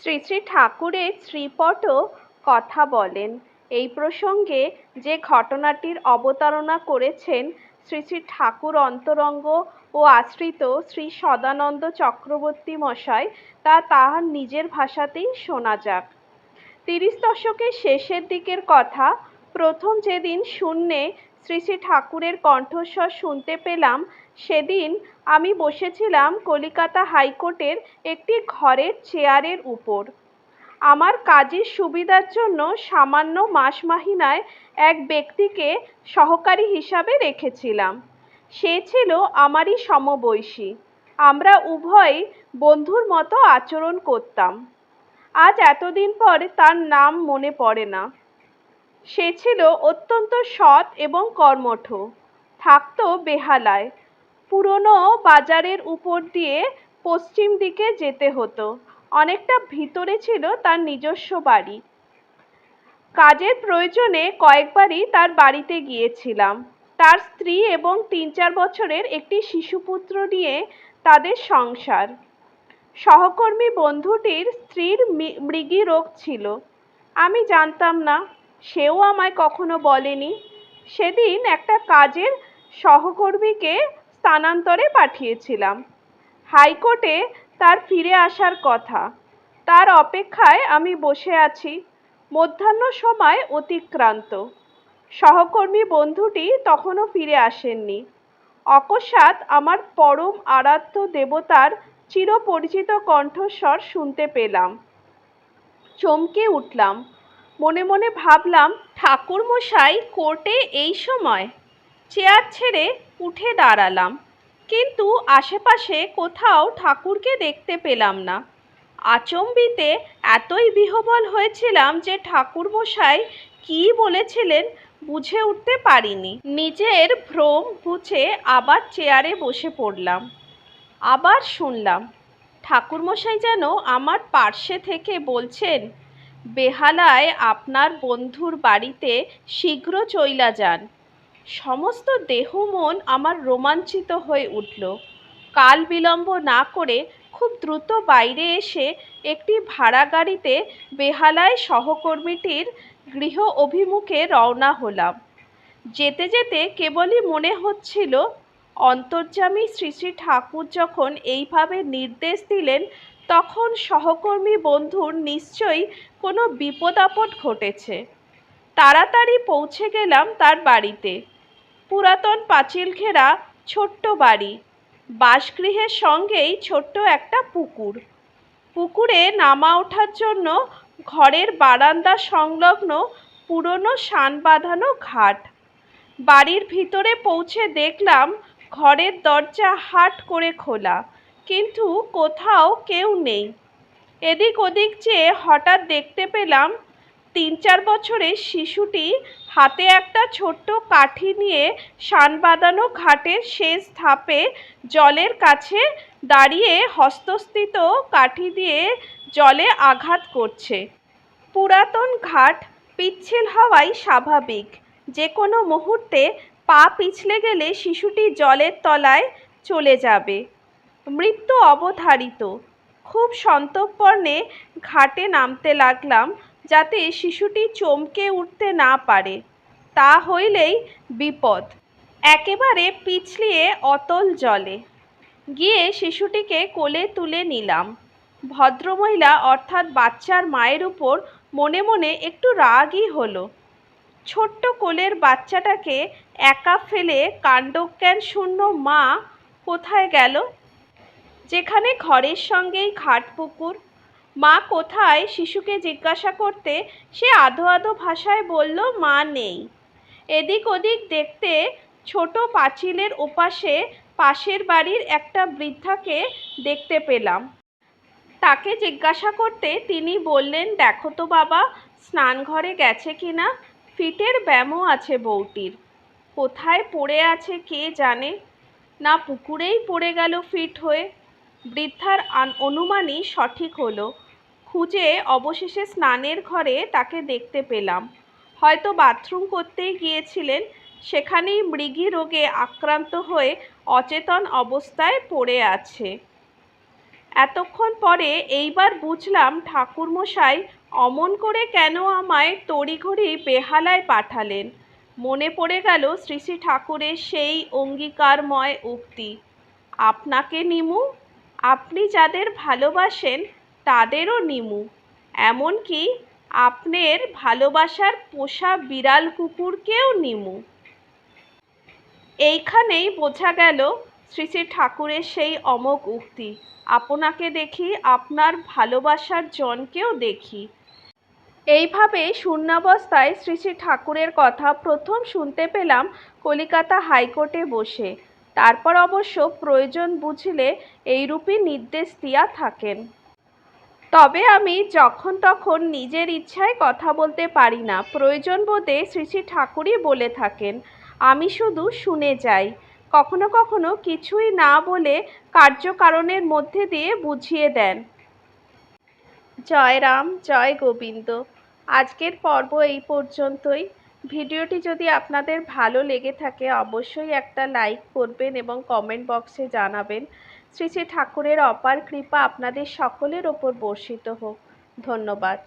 শ্রী শ্রী ঠাকুরের শ্রীপটও কথা বলেন। এই প্রসঙ্গে যে ঘটনাটির অবতারণা করেছেন শ্রী শ্রী ঠাকুর অন্তরঙ্গ ও আশ্রিত শ্রী সদানন্দ চক্রবর্তী মশাই, তা তাহার নিজের ভাষাতেই শোনা যাক। তিরিশ দশকের শেষের দিকের কথা, প্রথম যেদিন শূন্যে শ্রী শ্রী ঠাকুরের কণ্ঠস্বর শুনতে পেলাম। সেদিন আমি বসেছিলাম কলিকাতা হাইকোর্টের একটি ঘরের চেয়ারের উপর। আমার কাজের সুবিধার জন্য সামান্য মাস মাহিনায় এক ব্যক্তিকে সহকারী হিসাবে রেখেছিলাম। সে ছিল আমারই সমবয়সী। আমরা উভয়ই বন্ধুর মতো আচরণ করতাম। আজ এতদিন পর তার নাম মনে পড়ে না। সে ছিল অত্যন্ত সৎ এবং কর্মঠ, থাকতো বেহালায়। পুরনো বাজারের উপর দিয়ে পশ্চিম দিকে যেতে হতো। অনেকটা ভিতরে ছিল তার নিজস্ব বাড়ি। কাজের প্রয়োজনে কয়েকবারই তার বাড়িতে গিয়েছিলাম। তার স্ত্রী এবং তিন চার বছরের একটি শিশুপুত্র নিয়ে তাদের সংসার। সহকর্মী বন্ধুটির স্ত্রীর মৃগী রোগ ছিল। আমি জানতাম না সেও আমায় কখনো বলেনি। সেদিন একটা কাজের সহকর্মীকে স্থানান্তরে পাঠিয়েছিলাম। হাইকোর্টে তার ফিরে আসার কথা। তার অপেক্ষায় আমি বসে আছি। মধ্যাহ্ন সময় অতিক্রান্ত। সহকর্মী বন্ধুটি তখনও ফিরে আসেননি। অকস্মাৎ আমার পরম আরাধ্য দেবতার চিরপরিচিত কণ্ঠস্বর শুনতে পেলাম। চমকে উঠলাম। মনে মনে ভাবলাম ঠাকুর মশাই কোর্টে এই সময় চেয়ার ছেড়ে উঠে দাঁড়ালাম। কিন্তু আশেপাশে কোথাও ঠাকুরকে দেখতে পেলাম না। আচম্বিতে এতই বিহবল হয়েছিলাম যে ঠাকুর মশাই কী বলেছিলেন বুঝে উঠতে পারিনি। নিজের ভ্রম বুঝে আবার চেয়ারে বসে পড়লাম। আবার শুনলাম, ঠাকুরমশাই যেন আমার পার্শ্বে থেকে বলছেন বেহালায় আপনার বন্ধুর বাড়িতে শীঘ্র চইলা যান। সমস্ত দেহ মন আমার রোমাঞ্চিত হয়ে উঠল। কাল বিলম্ব না করে খুব দ্রুত বাইরে এসে একটি ভাড়া গাড়িতে বেহালায় সহকর্মীটির গৃহ অভিমুখে রওনা হলাম। যেতে যেতে কেবলই মনে হচ্ছিল, অন্তর্যামী শ্রী শ্রী ঠাকুর যখন এইভাবে নির্দেশ দিলেন তখন সহকর্মী বন্ধুর নিশ্চয়ই কোনো বিপদ আপদ ঘটেছে। তাড়াতাড়ি পৌঁছে গেলাম তার বাড়িতে। পুরাতন পাঁচিল ঘেরা ছোট্ট বাড়ি। বাসগৃহের সঙ্গেই ছোট্ট একটা পুকুর। পুকুরে নামা ওঠার জন্য ঘরের বারান্দা সংলগ্ন পুরনো সান বাঁধানো ঘাট। বাড়ির ভিতরে পৌঁছে দেখলাম ঘরের দরজা হাট করে খোলা। কিন্তু কোথাও কেউ নেই। এদিক ওদিক চেয়ে হঠাৎ দেখতে পেলাম, তিন চার বছরের শিশুটি হাতে একটা ছোট্ট কাঠি নিয়ে সান বাঁধানো ঘাটের শেষ ধাপে জলের কাছে দাঁড়িয়ে হস্তস্থিত কাঠি দিয়ে জলে আঘাত করছে। পুরাতন ঘাট পিচ্ছিল হওয়াই স্বাভাবিক। যে কোনো মুহূর্তে পা পিছলে গেলে শিশুটি জলের তলায় চলে যাবে। মৃত্যু অবধারিত। খুব সন্তর্পণে ঘাটে নামতে লাগলাম যাতে শিশুটি চমকে উঠতে না পারে। তা হইলেই বিপদ। একেবারে পিছলিয়ে অতল জলে। গিয়ে শিশুটিকে কোলে তুলে নিলাম। ভদ্রমহিলা অর্থাৎ বাচ্চার মায়ের উপর মনে মনে একটু রাগই হলো। ছোট্ট কোলের বাচ্চাটাকে একা ফেলে কাণ্ডজ্ঞান শূন্য মা কোথায় গেল? যেখানে ঘরের সঙ্গেই ঘাট পুকুর। মা কোথায়? শিশুকে জিজ্ঞাসা করতে সে আধো আধো ভাষায় বলল, মা নেই। এদিক ওদিক দেখতে ছোট পাঁচিলের ওপাশে পাশের বাড়ির একটা বৃদ্ধাকে দেখতে পেলাম। তাকে জিজ্ঞাসা করতে তিনি বললেন, দেখো তো বাবা স্নানঘরে গেছে কিনা? ফিটের ব্যামো আছে বউটির। কোথায় পড়ে আছে কে জানে? না পুকুরেই পড়ে গেল ফিট হয়ে। বৃদ্ধার অনুমানই সঠিক হলো। খুঁজে অবশেষে স্নানের ঘরে তাকে দেখতে পেলাম। হয়তো বাথরুম করতেই গিয়েছিলেন, সেখানেই মৃগী রোগে আক্রান্ত হয়ে অচেতন অবস্থায় পড়ে আছে। এতক্ষণ পরে এইবার বুঝলাম ঠাকুরমশাই অমন করে কেন আমায় তড়িঘড়ি বেহালায় পাঠালেন। মনে পড়ে গেল শ্রী শ্রী ঠাকুরের সেই অঙ্গীকারময় উক্তি। আপনাকে নিমু আপনি যাদের ভালোবাসেন তাদেরও নিমু। এমনকি আপনার ভালোবাসার পোষা বিড়াল কুকুরকেও নিমু। এইখানেই বোঝা গেল শ্রী শ্রী ঠাকুরের সেই অমোঘ উক্তি। আপনাকে দেখি, আপনার ভালোবাসার জনকেও দেখি। এইভাবে শূন্যাবস্থায় শ্রী শ্রী ঠাকুরের কথা প্রথম শুনতে পেলাম কলিকাতা হাইকোর্টে বসে। তারপর অবশ্য প্রয়োজন বুঝলে এইরূপই নির্দেশ দিয়া থাকেন। তবে আমি যখন তখন নিজের ইচ্ছায় কথা বলতে পারি না, প্রয়োজন বোধে শ্রী শ্রী ঠাকুরই বলে থাকেন, আমি শুধু শুনে যাই। কখনো কখনো কিছুই না বলে কার্যকারণের মধ্যে দিয়ে বুঝিয়ে দেন। জয় রাম, জয় গোবিন্দ। আজকের পর্ব এই পর্যন্তই। ভিডিওটি যদি আপনাদের ভালো লেগে থাকে, অবশ্যই একটা লাইক করবেন এবং কমেন্ট বক্সে জানাবেন। শ্রী শ্রী ঠাকুরের অপার কৃপা আপনাদের সকলের ওপর বর্ষিত হোক। ধন্যবাদ।